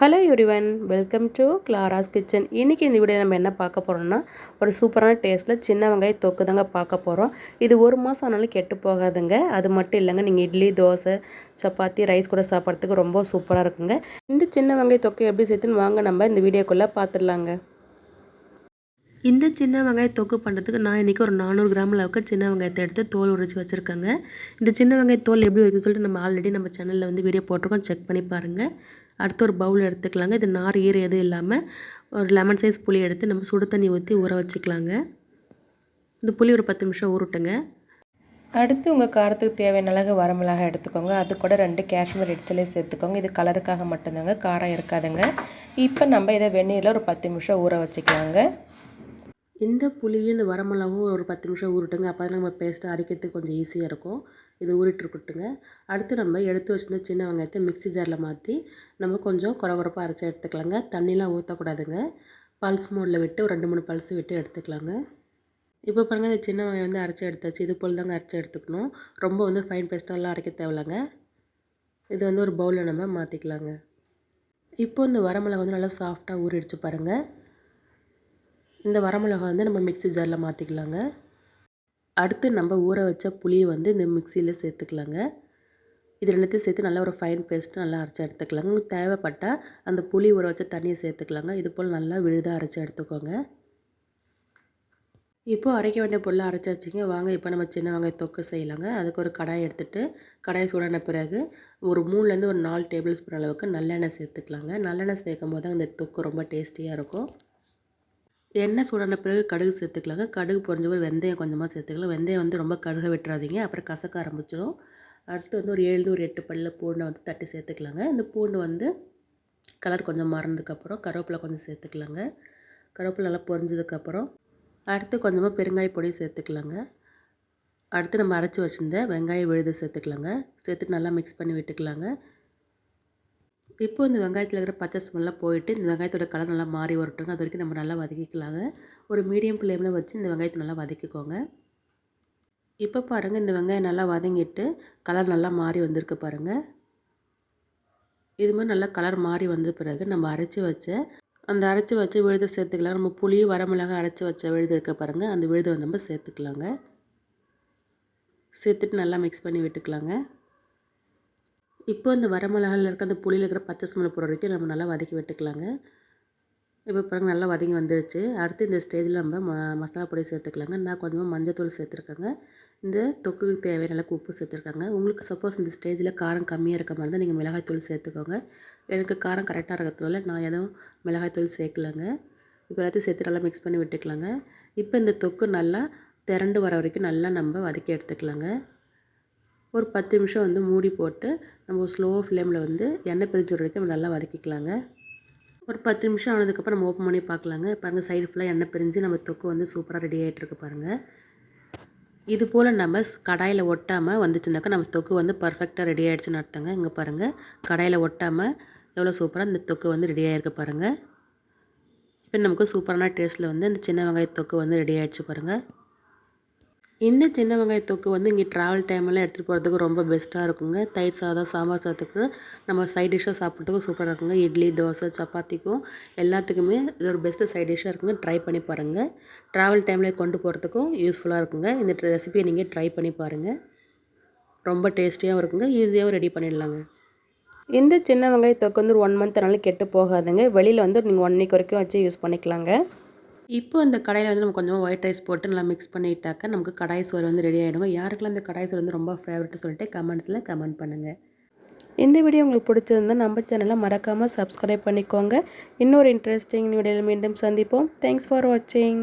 Hello everyone welcome to Clara's kitchen இன்றைக்கி இந்த video நம்ம என்ன பார்க்க போகிறோம்னா ஒரு சூப்பரான டேஸ்ட்டில் சின்ன வெங்காய தொக்கு தாங்க பார்க்க போகிறோம் இது ஒரு மாதம் ஆனாலும் கெட்டு போகாதுங்க. அது மட்டும் இல்லைங்க நீங்கள் இட்லி தோசை சப்பாத்தி ரைஸ் கூட சாப்பிட்றதுக்கு ரொம்ப சூப்பராக இருக்குங்க. இந்த சின்ன வெங்காய தொக்கை எப்படி சேர்த்துன்னு வாங்க நம்ம இந்த வீடியோக்குள்ளே பார்த்துடலாங்க. இந்த சின்ன வெங்காய தொக்கு பண்ணுறதுக்கு நான் இன்றைக்கி ஒரு நானூறு கிராம் அளவுக்கு சின்ன வெங்காயத்தை எடுத்து தோல் உரிச்சு வச்சுருக்கேங்க. இந்த சின்ன வெங்காய தோல் எப்படி இருக்குன்னு சொல்லிட்டு நம்ம ஆல்ரெடி நம்ம சேனலில் வந்து வீடியோ போட்டிருக்கோம். செக் பண்ணி பாருங்கள் அடுத்து ஒரு பவுல் எடுத்துக்கலாங்க. இது நார் ஈர எதுவும் இல்லாமல் ஒரு லெமன் சைஸ் புளி எடுத்து நம்ம சுடு தண்ணி ஊற்றி ஊற வச்சுக்கலாங்க. இந்த புளி ஒரு பத்து நிமிஷம் ஊறட்டுங்க. அடுத்து உங்கள் காரத்துக்கு தேவையான அளவு வரமிளகாய் எடுத்துக்கோங்க. அது கூட ரெண்டு காஷ்மீர் இடிச்சலே சேர்த்துக்கோங்க. இது கலருக்காக மட்டும்தாங்க காரம் இருக்காதுங்க. இப்போ நம்ம இதை வெந்நீரில் ஒரு பத்து நிமிஷம் ஊற வச்சுக்கலாங்க. இந்த புளியும் இந்த வரமிளகும் ஒரு பத்து நிமிஷம் ஊறட்டுங்க. அப்போ தான் நம்ம பேஸ்ட்டு அரைக்கிறதுக்கு கொஞ்சம் ஈஸியாக இருக்கும். இது ஊறிட்டுருக்கட்டுங்க அடுத்து நம்ம எடுத்து வச்சுருந்த சின்ன வெங்காயத்தை மிக்ஸி ஜாரில் மாற்றி நம்ம கொஞ்சம் குறை குறைப்பாக அரைச்சி எடுத்துக்கலாங்க. தண்ணிலாம் ஊற்றக்கூடாதுங்க பல்ஸ் மோடில் விட்டு ஒரு ரெண்டு மூணு பல்ஸ் விட்டு எடுத்துக்கலாங்க. இப்போ பாருங்கள் இந்த சின்ன வெங்காயம் வந்து அரைச்சி எடுத்தாச்சு. இது போல் தாங்க அரைச்சி எடுத்துக்கணும். ரொம்ப வந்து ஃபைன் பேஸ்ட்டெல்லாம் அரைக்க தேவையில்லைங்க. இது வந்து ஒரு பவுலில் நம்ம மாற்றிக்கலாங்க இப்போ இந்த வரமிளகா வந்து நல்லா சாஃப்டாக ஊறிடுச்சு பாருங்கள் இந்த வரமிளகா வந்து நம்ம மிக்ஸி ஜாரில் மாற்றிக்கலாங்க அடுத்து நம்ம ஊற வச்ச புளியை வந்து இந்த மிக்சியில் சேர்த்துக்கலாங்க. இது ரெண்டுத்தையும் சேர்த்து நல்லா ஒரு ஃபைன் பேஸ்ட்டு நல்லா அரைச்சி எடுத்துக்கலாங்க. உங்களுக்கு தேவைப்பட்டால் அந்த புளி ஊற வச்ச தண்ணியை சேர்த்துக்கலாங்க. இது போல் நல்லா விழுதாக அரைச்சி எடுத்துக்கோங்க. இப்போது அரைக்க வேண்டிய பொருளை அரைச்சி வச்சுங்க வாங்க இப்போ நம்ம சின்ன வெங்காய தொக்கு செய்யலாங்க. அதுக்கு ஒரு கடாய் எடுத்துகிட்டு கடாய் சூடான பிறகு ஒரு மூணுலேருந்து ஒரு நாலு டேபிள் ஸ்பூன் அளவுக்கு நல்லெண்ணெய் சேர்த்துக்கலாங்க. நல்லெண்ணெய் சேர்க்கும் போது இந்த தொக்கு ரொம்ப டேஸ்டியாக இருக்கும். எண்ணெய் சூடான பிறகு கடுகு சேர்த்துக்கலாங்க. கடுகு பொறிஞ்ச பிறகு வெந்தயம் கொஞ்சமாக சேர்த்துக்கலாம் வெந்தயம் வந்து ரொம்ப கடுக விட்டுறாதீங்க. அப்புறம் கசக்க ஆரம்பிச்சிடும் அடுத்து வந்து ஒரு ஏழு ஒரு எட்டு பல்ல பூண்டை வந்து தட்டி சேர்த்துக்கலாங்க. இந்த பூண்டு வந்து கலர் கொஞ்சம் மறந்ததுக்கப்புறம் கருவேப்பிலை கொஞ்சம் சேர்த்துக்கலாங்க. கருவேப்பிலை நல்லா பொரிஞ்சதுக்கப்புறம் அடுத்து கொஞ்சமாக பெருங்காய பொடி சேர்த்துக்கலாங்க. அடுத்து நம்ம அரைச்சி வச்சுருந்த வெங்காயம் விழுது சேர்த்துக்கலாங்க. சேர்த்துட்டு நல்லா மிக்ஸ் பண்ணி விட்டுக்கலாங்க. இப்போ இந்த வெங்காயத்தில் இருக்கிற பச்சை ஸ்மெல்லாம் போயிட்டு இந்த வெங்காயத்தோட கலர் நல்லா மாறி வரட்டுங்க அது வரைக்கும் நம்ம நல்லா வதக்கிக்கலாங்க. ஒரு மீடியம் ஃப்ளேமில் வச்சு இந்த வெங்காயத்தை நல்லா வதக்கிக்கோங்க. இப்போ பாருங்கள் இந்த வெங்காயம் நல்லா வதங்கிட்டு கலர் நல்லா மாறி வந்திருக்கு பாருங்கள் இது மாதிரி நல்லா கலர் மாறி வந்த பிறகு நம்ம அரைச்சி வச்ச அந்த அரைச்சி வச்சு விழுத சேர்த்துக்கலாம். நம்ம புளி வரமிளகாய் அரைச்சி வச்ச விழுது இருக்க பாருங்கள் அந்த விழுதை நம்ம சேர்த்துக்கலாங்க. சேர்த்துட்டு நல்லா மிக்ஸ் பண்ணி விட்டுக்கலாங்க. இப்போ இந்த வரமிளகாயில் இருக்க அந்த புளியில் இருக்கிற பச்சை சுமலை போகிற வரைக்கும் நம்ம நல்லா வதக்கி விட்டுக்கலாங்க. இப்போ பிறகு நல்லா வதங்கி வந்துடுச்சு அடுத்து இந்த ஸ்டேஜில் நம்ம ம மசாலா பொடி சேர்த்துக்கலாங்க. நான் கொஞ்சமாக மஞ்சத்தூள் சேர்த்துருக்கேங்க. இந்த தொக்குக்கு தேவையான அளவுக்கு உப்பு சேர்த்துருக்காங்க. உங்களுக்கு சப்போஸ் இந்த ஸ்டேஜில் காரம் கம்மியாக இருக்க மாதிரி தான் நீங்கள் மிளகாய்த்தூள் சேர்த்துக்கோங்க. எனக்கு காரம் கரெக்டாக இருக்கிறதுனால நான் எதுவும் மிளகாய்த்தூள் சேர்க்கலங்க. இப்போ எல்லாத்தையும் சேர்த்து நல்லா மிக்ஸ் பண்ணி விட்டுக்கலாங்க. இப்போ இந்த தொக்கு நல்லா திரண்டு வர வரைக்கும் நல்லா நம்ம வதக்கி எடுத்துக்கலாங்க. ஒரு பத்து நிமிஷம் வந்து மூடி போட்டு நம்ம ஸ்லோ ஃப்ளேமில் வந்து எண்ணெய் பிரிஞ்சு வரைக்கும் நல்லா வதக்கிக்கலாங்க. ஒரு பத்து நிமிஷம் ஆனதுக்கப்புறம் நம்ம ஓப்பன் பண்ணி பார்க்கலாங்க. பாருங்கள் சைடு ஃபுல்லாக எண்ணெய் பிரிஞ்சு நம்ம தொக்கு வந்து சூப்பராக ரெடி ஆகிட்டுருக்கு பாருங்கள் இது போல் நம்ம கடாயில் ஒட்டாமல் வந்துச்சுனாக்கா நம்ம தொக்கு வந்து பர்ஃபெக்டாக ரெடி ஆகிடுச்சுன்னு அர்த்தங்க. இங்கே பாருங்கள் கடாயில் ஒட்டாமல் எவ்வளோ சூப்பராக இந்த தொக்கு வந்து ரெடி ஆகிருக்கு பாருங்கள் இப்போ நமக்கு சூப்பரான டேஸ்ட்டில் வந்து இந்த சின்ன வெங்காய தொக்கு வந்து ரெடி ஆகிடுச்சு பாருங்கள் இந்த சின்ன வெங்காய தொக்கு வந்து இங்கே ட்ராவல் டைம்லாம் எடுத்துகிட்டு போகிறதுக்கு ரொம்ப பெஸ்ட்டாக இருக்குங்க. தயிர் சாதம் சாம்பார் சாதத்துக்கு நம்ம சைட் டிஷ்ஷாக சாப்பிட்றதுக்கும் சூப்பராக இருக்குங்க. இட்லி தோசை சப்பாத்திக்கும் எல்லாத்துக்குமே இது ஒரு பெஸ்ட்டு சைட் டிஷ்ஷாக இருக்குங்க. ட்ரை பண்ணி பாருங்கள் ட்ராவல் டைமில் கொண்டு போகிறதுக்கும் யூஸ்ஃபுல்லாக இருக்குங்க. இந்த ரெசிபியை நீங்கள் ட்ரை பண்ணி பாருங்கள் ரொம்ப டேஸ்டியாகவும் இருக்குங்க. ஈஸியாகவும் ரெடி பண்ணிடலாங்க. இந்த சின்ன வெங்காய தொக்கு வந்து ஒரு ஒன் மந்த் கெட்டு போகாதுங்க. வெளியில் வந்து நீங்கள் ஒன் வீக் வரைக்கும் வச்சு யூஸ் பண்ணிக்கலாங்க. இப்போ இந்த கடாயில் வந்து நம்ம கொஞ்சமாக ஒயிட் ரைஸ் போட்டு நல்லா மிக்ஸ் பண்ணிட்டாக்க நமக்கு கடாய் சோறு வந்து ரெடி ஆகிடுங்க யாருக்கெல்லாம் இந்த கடாய் சோறு வந்து ரொம்ப ஃபேவரட் சொல்லிட்டு கமெண்ட்ஸில் கமெண்ட் பண்ணுங்கள் இந்த வீடியோ உங்களுக்கு பிடிச்சிருந்தா நம்ம சேனலை மறக்காமல் சப்ஸ்கிரைப் பண்ணிக்கோங்க. இன்னொரு இன்ட்ரெஸ்டிங் வீடியோவில் மீண்டும் சந்திப்போம். தேங்க்ஸ் ஃபார் வாட்சிங்